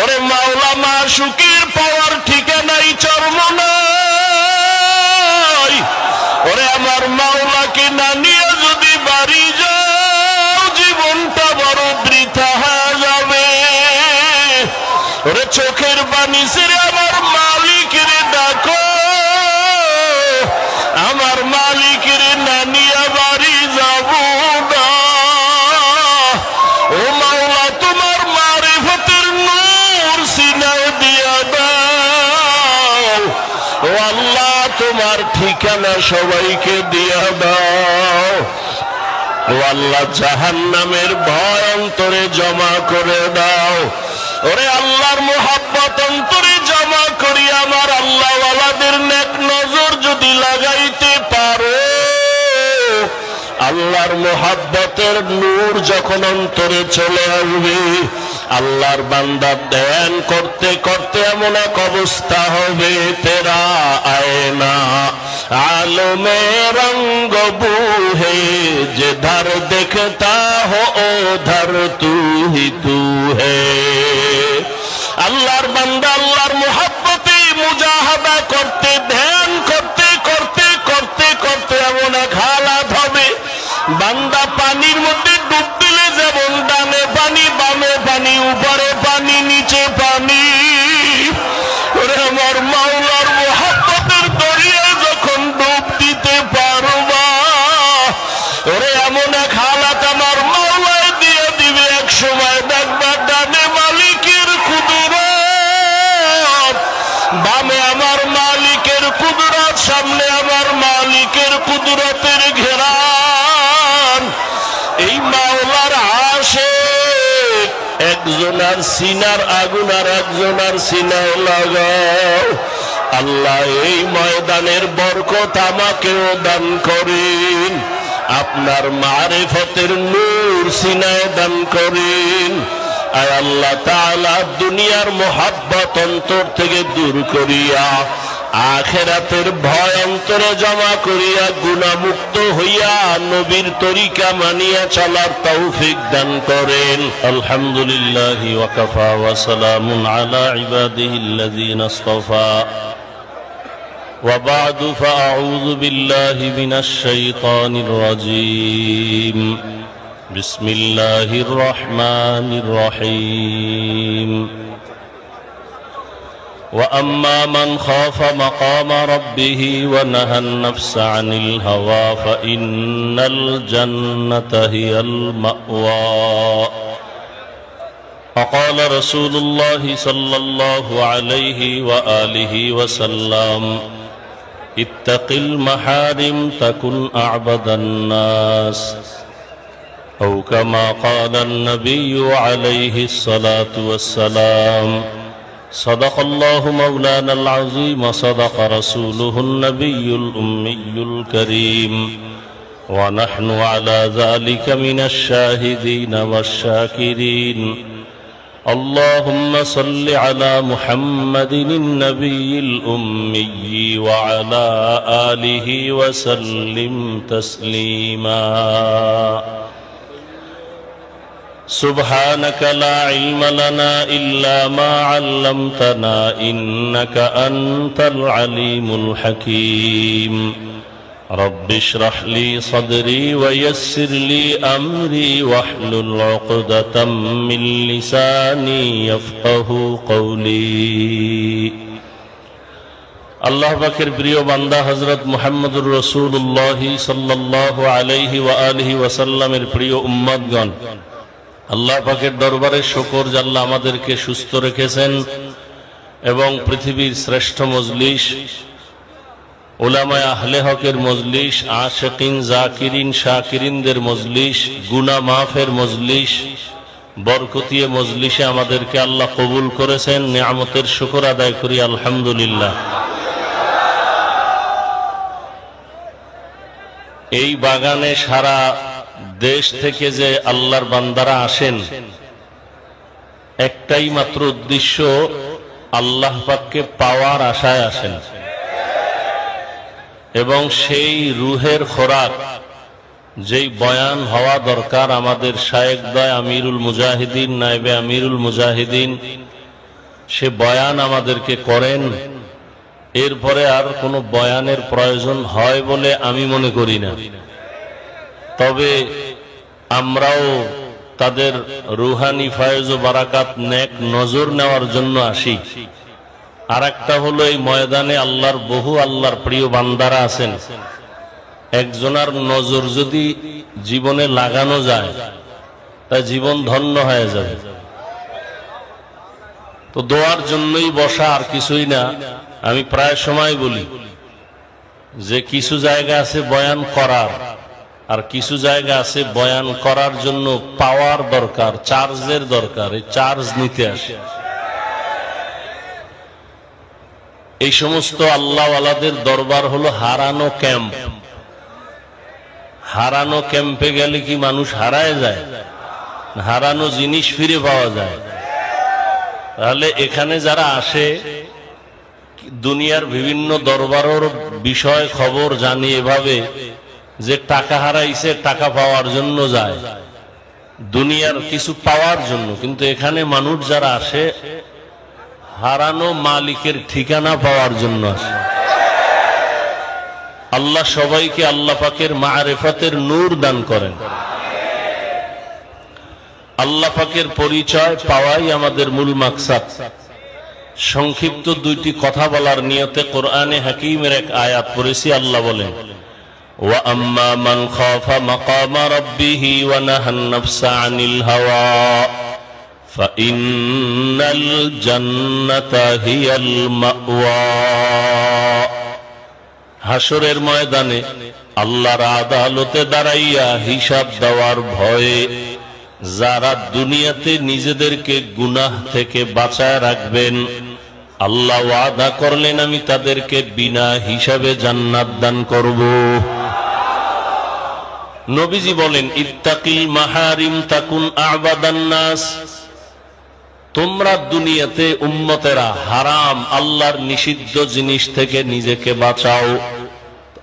ওরে মাওলা মা সুখের পাওয়ার ঠিকানাই চর্ম নাই। ওরে আমার মাওলা কি নিয়ে তোমার ঠিকানা সবাইকে দিয়া দাও। আল্লাহ জাহান নামের ভয় অন্তরে জমা করে দাও। ওরে আল্লাহর মোহাব্বত অন্তরে জমা করি আমার আল্লাহ ওয়ালাদের নেক নজর যদি লাগাইতে পারো। আল্লাহর মোহাব্বতের নূর যখন অন্তরে চলে আসবে আল্লাহর বান্দা ধ্যান করতে করতে এমন এক অবস্থা হবে, তেরা আয়না, আলমে রঙ্গ বুহে, যে ধর দেখতা হো ও ধর তু হি তু হে আল্লাহর বান্দা আল্লাহর মোহাব্বতে মুজাহাদা করতে ধ্যান করতে করতে করতে করতে এমন এক হালাত হবে বান্দা পানির মধ্যে ডুব দিলে যেমন ডানে পানি বামে পানি উপরে পানি, নিচে পানি। ওরে আমার মাওলার মোহাব্বতের দরিয়ায় যখন ডুব দিতে পারবা, ওরে এমন এক হালাত আমার মাওলায় দিয়ে দিবে। এক সময় দেখবা ডানে মালিকের কুদুরত, বামে আমার মালিকের কুদরত, সামনে আমার মালিকের কুদরতের ঘেরান। এই মাওলার আসে একজনার সিনার আগুন আর একজনার সিনায় লাগাও। আল্লাহ এই ময়দানের বরকত আমাকেও দান করেন। আপনার মারেফতের নূর সিনায় দান করেন। আয় আল্লাহ তাআলা দুনিয়ার মোহাব্বত অন্তর থেকে দূর করিয়া আখেরাতের ভয় অন্তরে জমা করিয়া গুণামুক্ত হইয়া নবীর তরিকা মানিয়া চলার তৌফিক দান করেন আলহামদুলিল্লাহ ওয়াকাফা ওয়া সালামুন আলা ইবাদিহিল্লাযীনা ইসতাফা وبعد فأعوذ بالله من الشيطان الرجيم بسم الله الرحمن الرحيم وأما من خاف مقام ربه ونهى النفس عن الهوى فإن الجنة هي المأوى. فقال رسول الله صلى الله عليه وآله وسلم اتق المحارم تكن أعبد الناس. أو كما قال النبي عليه الصلاة والسلام صدق الله مولانا العظيم صدق رسوله النبي الأمي الكريم. ونحن على ذلك من الشاهدين والشاكرين. اللهم صل على محمد النبي الأمي وعلى آله وسلم تسليما. سبحانك لا علم لنا إلا ما علمتنا إنك أنت العليم الحكيم رب اشرح لي صدري ويسر لي أمري واحلل عقدة من لساني يفقه قولي আল্লাহ পাকের প্রিয় বান্দা হজরত মুহাম্মদুর রসুল্লাহ সাল্লাহ আলাইহি ওয়া আলিহি ওয়াসাল্লামের প্রিয় উম্মদগণ আল্লাহ পাকের দরবারে শকর জাল্লা আমাদেরকে সুস্থ রেখেছেন এবং পৃথিবীর শ্রেষ্ঠ মজলিস ওলামায় আহলে হকের মজলিস জাকিরিন, শাকিরিনদের মজলিস গুনা মাফের মজলিস বরকতিয়ে মজলিসে আমাদেরকে আল্লাহ কবুল করেছেন, নিয়ামতের শুকর আদায় করি, আলহামদুলিল্লাহ। এই বাগানে সারা দেশ থেকে যে আল্লাহর বান্দারা আসেন, একটাই মাত্র উদ্দেশ্য আল্লাহ পাককে পাওয়ার আশায় আসেন। এবং সেই রুহের খোরাক, যেই বয়ান হওয়া দরকার আমাদের শায়েক দয় আমিরুল মুজাহিদিন নাইবে আমিরুল মুজাহিদিন, সে বয়ান আমাদেরকে করেন। এরপরে আর কোনো বয়ানের প্রয়োজন হয় বলে আমি মনে করি না। তবে আমরাও তাদের রুহানি ফায়জ ও বারাকাত নেক নজর নেওয়ার জন্য আসি। আর একটা হলো এই ময়দানে আল্লাহর বহু আল্লাহর প্রিয় বান্দারা আছেন। একজনার নজর যদি জীবনে লাগানো যায় তা জীবন ধন্য হয়ে যাবে। তো দোয়ার জন্যই বসা আর কিছুই না, আমি প্রায় সময় বলি, যে কিছু জায়গা আছে বয়ান করার। আর কিছু জায়গা আছে বয়ান করার জন্য পাওয়ার দরকার, চার্জের দরকার, এই চার্জ নিতে আসে। এই সমস্ত আল্লাহওয়ালাদের দরবার হলো হারানো ক্যাম্প। হারানো ক্যাম্পে গেলে কি মানুষ হারায় যায়? হারানো জিনিস ফিরে পাওয়া যায়। তাহলে এখানে যারা আসে, দুনিয়ার বিভিন্ন দরবারের বিষয় খবর জানি এভাবে যে টাকা হারাইছে, টাকা পাওয়ার জন্য যায়। দুনিয়ার কিছু পাওয়ার জন্য। কিন্তু এখানে মানুষ যারা আসে, হারানো মালিকের ঠিকানা পাওয়ার জন্য আসে। আল্লাহ সবাইকে আল্লাহ পাকের মারেফতের নূর দান করেন। আল্লাহ পাকের পরিচয় পাওয়াই আমাদের মূল মাকসাদ। সংক্ষিপ্ত দুইটি কথা বলার নিয়তে কোরআনে হাকিমের এক আয়াত পড়েছি, আল্লাহ বলেন وأما من خاف مقام ربه ونهى النفس عن الهوى فإن الجنة هي المأوى হাসরের ময়দানে আল্লাহর আদালতে দাঁড়াইয়া হিসাব দেওয়ার ভয়ে যারা দুনিয়াতে নিজেদেরকে গুনাহ থেকে বাঁচায় রাখবেন আল্লাহ ওয়াদা করলেন আমি তাদেরকে বিনা হিসাবে জান্নাত দান করব নবীজি বলেন ইত্তাকিল মাহারিম তাকুন আবাদান নাস। তোমরা দুনিয়াতে উম্মতেরা, হারাম, আল্লাহর নিষিদ্ধ জিনিস থেকে নিজেকে বাঁচাও।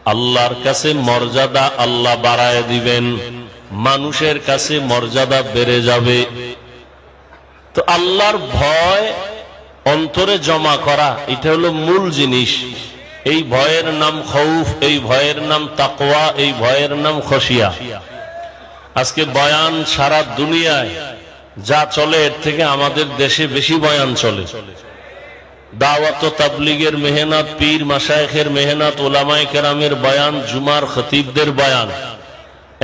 আল্লাহর কাছে মর্যাদা আল্লাহ বাড়ায় দিবেন। মানুষের কাছে মর্যাদা বেড়ে যাবে। তো আল্লাহর ভয় অন্তরে জমা করা, এটা হলো মূল জিনিস। এই ভয়ের নাম খৌফ, এই ভয়ের নাম তাকওয়া, এই ভয়ের নাম খসিয়া আজকে বয়ান সারা দুনিয়ায় যা চলে, এর থেকে আমাদের দেশে বেশি বয়ান চলে। দাওয়াত তাবলিগের মেহনত, পীর মাসায়েখের মেহনত ওলামায়ে কেরামের বয়ান, জুমার খতিবদের বয়ান।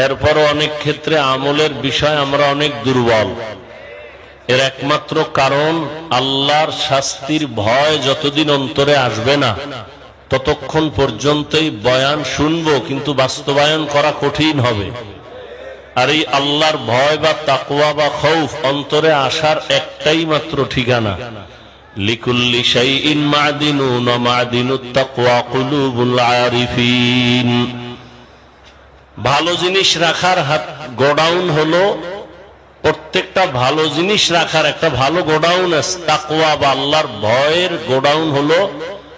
এরপরও অনেক ক্ষেত্রে আমলের বিষয় আমরা অনেক দুর্বল। এর একমাত্র কারণ আল্লাহর শাস্তির ভয় যতদিন অন্তরে আসবে না। ততক্ষণ পর্যন্তই বয়ান শুনব, কিন্তু বাস্তবায়ন করা কঠিন হবে। আর এই আল্লাহর ভয় বা তাকুয়া বা খৌফ অন্তরে আসার একটাই মাত্র ঠিকানা। ভালো জিনিস রাখার হাত গোডাউন হলো, প্রত্যেকটা ভালো জিনিস রাখার একটা ভালো গোডাউন আছে। তাকওয়া বা আল্লাহর ভয়ের গোডাউন হলো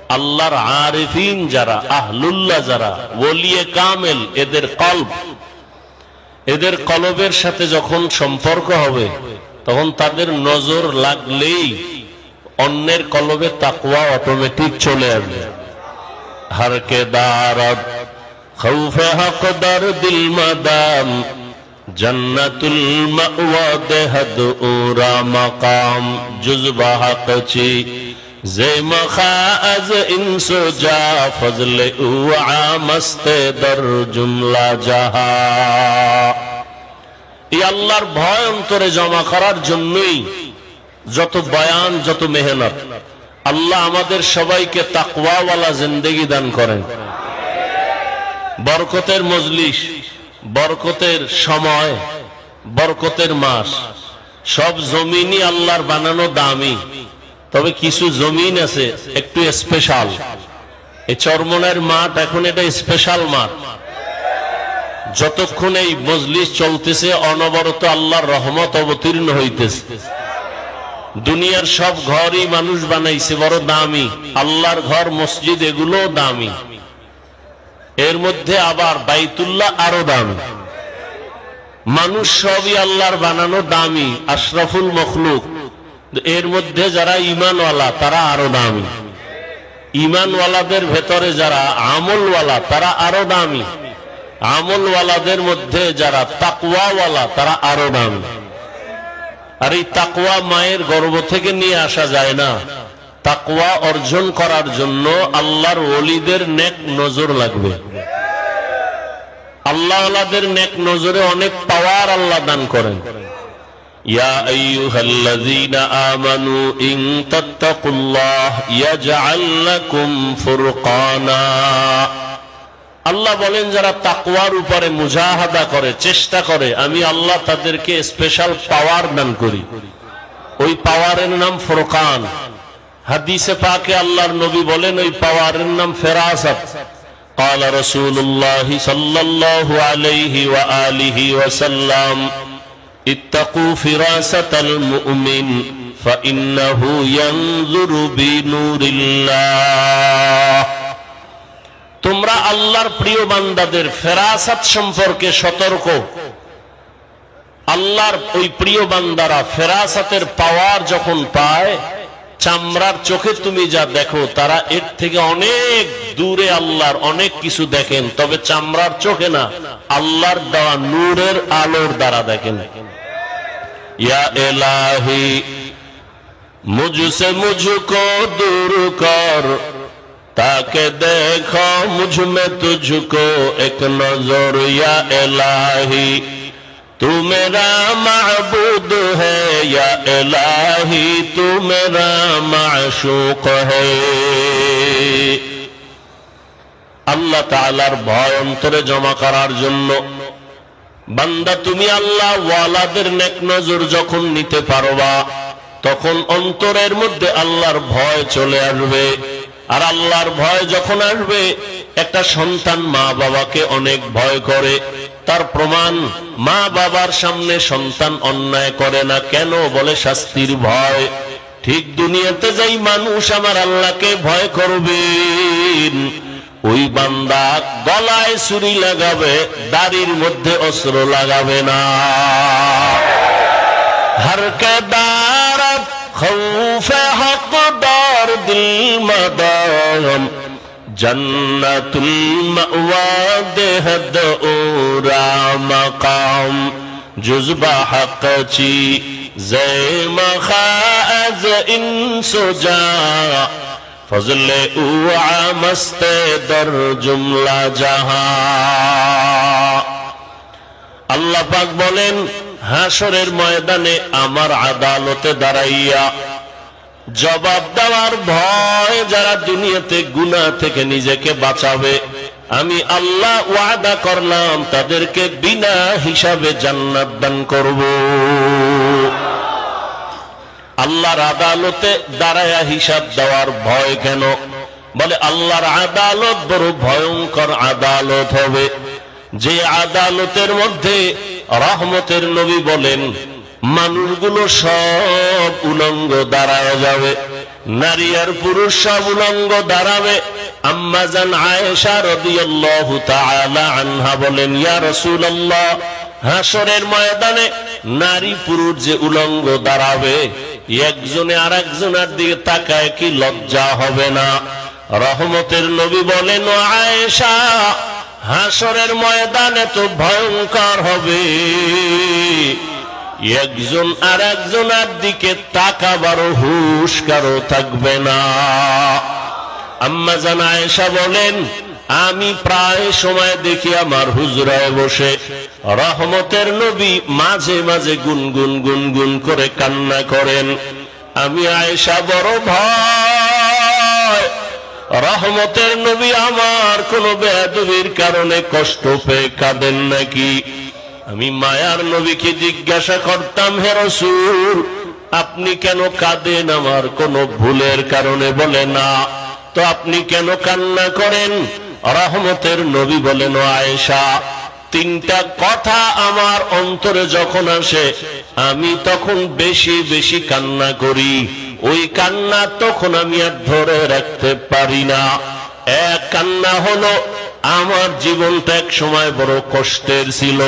আল্লাহর আরিফিন যারা, আহলুল্লাহ যারা, ওলিয়ে কামেল, এদের কল্প এদের কলবের সাথে যখন সম্পর্ক হবে, তখন তাদের নজর লাগলেই অন্যের কলবে তাকুয়া অটোমেটিক চলে আসবে। হারকে দারদ খৌফে হক দর দিল মাদাম জন্নতুল মাওয়া দেহদ উরা মাকাম, জুজবা হকচি আজ ইনসো যা ফজলে উ আমস্তে দর জুমলা জাহা এই আল্লাহর ভয় অন্তরে জমা করার জন্যই যত বয়ান যত মেহনত আল্লাহ আমাদের সবাইকে দান করেন বরকতের মজলিস বরকতের সময় বরকতের মাস সব জমিনই আল্লাহর বানানো দামি তবে কিছু জমিন আছে, একটু স্পেশাল এই চরমনের মাঠ এখন এটা স্পেশাল মাঠ। যতক্ষণ এই মজলিস চলতেছে, অনবরত আল্লাহর রহমত অবতীর্ণ হইতেছে। দুনিয়ার সব ঘরই মানুষ বানাইছে, বড় দামি। আল্লাহর ঘর, মসজিদ এগুলো দামি। এর মধ্যে আবার বাইতুল্লাহ আরও দামি। মানুষ সবই আল্লাহর বানানো দামি, আশরাফুল মখলুক। এর মধ্যে যারা ইমানওয়ালা, তারা আরও দামি। ইমানওয়ালাদের ভেতরে যারা আমলওয়ালা, তারা আরও দামি। আমলওয়ালাদের মধ্যে যারা তাকওয়াওয়ালা, তারা আরও দামি। আর এই তাকওয়া মায়ের গর্ব থেকে নিয়ে আসা যায় না। তাকওয়া অর্জন করার জন্য আল্লাহর ওলিদের নেক নজর লাগবে। আল্লাহ আল্লাহদের নেক নজরে অনেক পাওয়ার আল্লাহ দান করেন। ইয়া আইয়ুহাল্লাযীনা আমানু ইন তাত্তাকুল্লাহ ইয়াজআল লাকুম ফুরকানা আল্লাহ বলেন যারা তাকওয়ার উপরে মুজাহাদা করে চেষ্টা করে আমি আল্লাহ তাদেরকে স্পেশাল পাওয়ার দান করি ওই পাওয়ারের নাম ফুরকান হাদিসে পাকে আল্লাহর নবী বলেন ওই পাওয়ারের নাম ফেরাসত قال رسول الله صلى الله عليه وآله وسلم اتقوا فراسة المؤمن فإنه ينظر بنور الله তোমরা আল্লাহর প্রিয় বান্দাদের ফেরাসাত সম্পর্কে সতর্ক আল্লাহর ওই প্রিয় বান্দারা ফেরাসাতের পাওয়ার যখন পায় চামড়ার চোখে তুমি যা দেখো, তারা এর থেকে অনেক দূরে আল্লাহর অনেক কিছু দেখেন, তবে চামড়ার চোখে না, আল্লাহর দেওয়া নূরের আলোর দ্বারা দেখেন। মুঝসে মুঝকো দূর কর, তাকে দেখো মুঝ মে তুঝকো, এক নজর ইয়া এলাহি। तू मेरा महबूद है या इलाही तू मेरा माशूक है আল্লাহ তাআলার ভয় অন্তরে জমা করার জন্য বান্দা তুমি আল্লাহ ওয়ালাদের নেক নজর যখন নিতে পারবা তখন অন্তরের মধ্যে আল্লাহর ভয় চলে আসবে আর আল্লাহর ভয় যখন আসবে একটা সন্তান মা বাবাকে অনেক ভয় করে তার প্রমাণ মা বাবার সামনে সন্তান অন্যায় করে না কেন বলে শাস্তির ভয়। ঠিক দুনিয়াতে যাই মানুষ আমার আল্লাহকে ভয় করবে ওই বান্দা গলায় ছুরি লাগাবে, দাড়ির মধ্যে অস্ত্র লাগাবে না। হারকে দাঁড় খৌফে হক দর দিল মাদাম জন্নতুল মাওয়াদেহদ ওরা মকাম জুজবা হকচি زیم خاز ان سجا فضل اوعا مست در جملہ আল্লাহ পাক বলেন হাসরের ময়দানে আমার আদালতে দাঁড়াইয়া জবাব দেওয়ার ভয় যারা দুনিয়াতে গুনাহ থেকে নিজেকে বাঁচাবে। আমি আল্লাহ ওয়াদা করলাম তাদেরকে বিনা হিসাবে জান্নাত দান করব। আল্লাহর আদালতে দাঁড়ায়া হিসাব দেওয়ার ভয় কেন? বলে, আল্লাহর আদালত বড় ভয়ঙ্কর আদালত হবে। যে আদালতের মধ্যে রহমতের নবী বলেন মানুষগুলো সব উলঙ্গ দাঁড়ায় যাবে। নারী আর পুরুষ সব উলঙ্গ দাঁড়াবে। আম্মাজান আয়েশা রাদিয়াল্লাহু তাআলা আনহা বলেন, ইয়া রাসূলুল্লাহ হাসরের ময়দানে নারী পুরুষ যে উলঙ্গ দাঁড়াবে, একজনে আর একজনের দিকে তাকায় কি লজ্জা হবে না? রহমতের নবী বলেন আয়েশা হাসরের ময়দানে তো ভয়ঙ্কর হবে। একজন আর একজনের দিকে তাকাবারও হুশ কারও থাকবে না। আম্মা জানা এসা বলেন, আমি প্রায় সময় দেখি আমার হুজরায় বসে রহমতের নবী মাঝে মাঝে গুনগুন গুনগুন করে কান্না করেন। আমি আয়েশা বড় ভয় রহমতের নবী আমার কোন বেদবির কারণে কষ্ট পেয়ে কাঁদেন নাকি? আমি মায়ার নবীকে জিজ্ঞাসা করতাম, হে আপনি কেন কাঁদেন আমার কোন ভুলের কারণে? বলে, না। তো আপনি কেন কান্না করেন? রহমতের নবী বলেন আয়েশা, তিনটা কথা আমার অন্তরে যখন আসে, আমি তখন বেশি বেশি কান্না করি। ওই কান্না তখন আমি আর ধরে রাখতে পারি না। এক কান্না হলো আমার জীবনটা এক সময় বড় কষ্টের ছিল।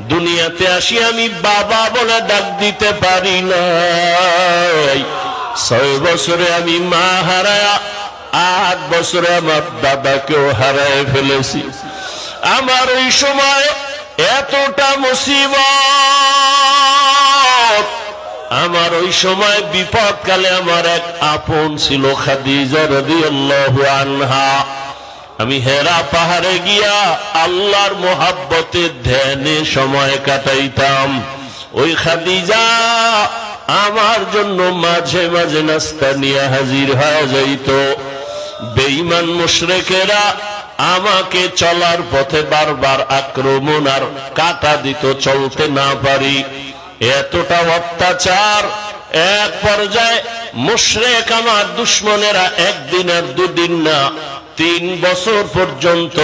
দুনিয়াতে আসি আমি বাবা বলে ডাক দিতে পারি না ছয় বছরে আমি মা হারায়া, আট বছরে আমার দাদাকেও হারায় ফেলেছি। আমার ওই সময় এতটা মুসিবত। আমার ওই সময় বিপদকালে আমার এক আপন ছিল খাদিজা রাদিয়াল্লাহু আনহা। আমি হেরা পাহাড়ে গিয়া আল্লাহর মোহাব্বতের ধ্যানে সময় কাটাইতাম। ওই খাদিজা আমার জন্য মাঝে মাঝে নাস্তা নিয়ে হাজির হয়ে যাইত। বেঈমান মুশরেকেরা আমাকে চলার পথে বারবার আক্রমণ আর কাটা দিত চলতে না পারি। এতটা অত্যাচার। এক পর্যায়ে মুশরেক আমার দুশ্মনেরা একদিন আর দুদিন না তিন বছর পর্যন্ত